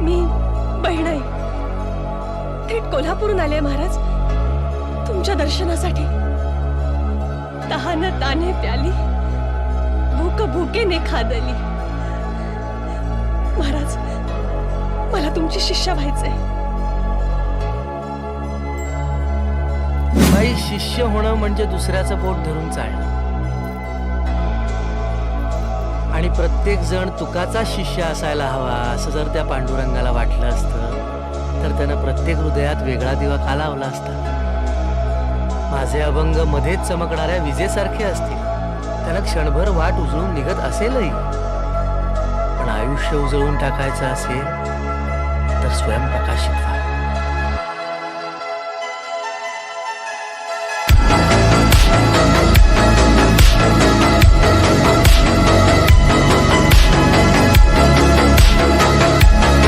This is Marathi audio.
मी बहिणाई थेट कोल्हापूरून आले महाराज. तुमच्या दर्शनासाठी. तहान ताने प्याली. भूक भुकेने खादली. महाराज मला तुमची शिष्या व्हायचंय. शिष्य होणं म्हणजे दुसऱ्याचं बोट धरून चालणं. आणि प्रत्येक जण तुकाचा शिष्य असायला हवा असं जर त्या पांडुरंगाला वाटलं असतं तर त्यानं प्रत्येक हृदयात वेगळा दिवा का लावला असता? माझे अभंग मध्येच चमकणाऱ्या विजेसारखे असतील. त्यानं क्षणभर वाट उजळून निघत असेलही. पण आयुष्य उजळून टाकायचं असेल तर स्वयंप्रकाशित व्हा. Thank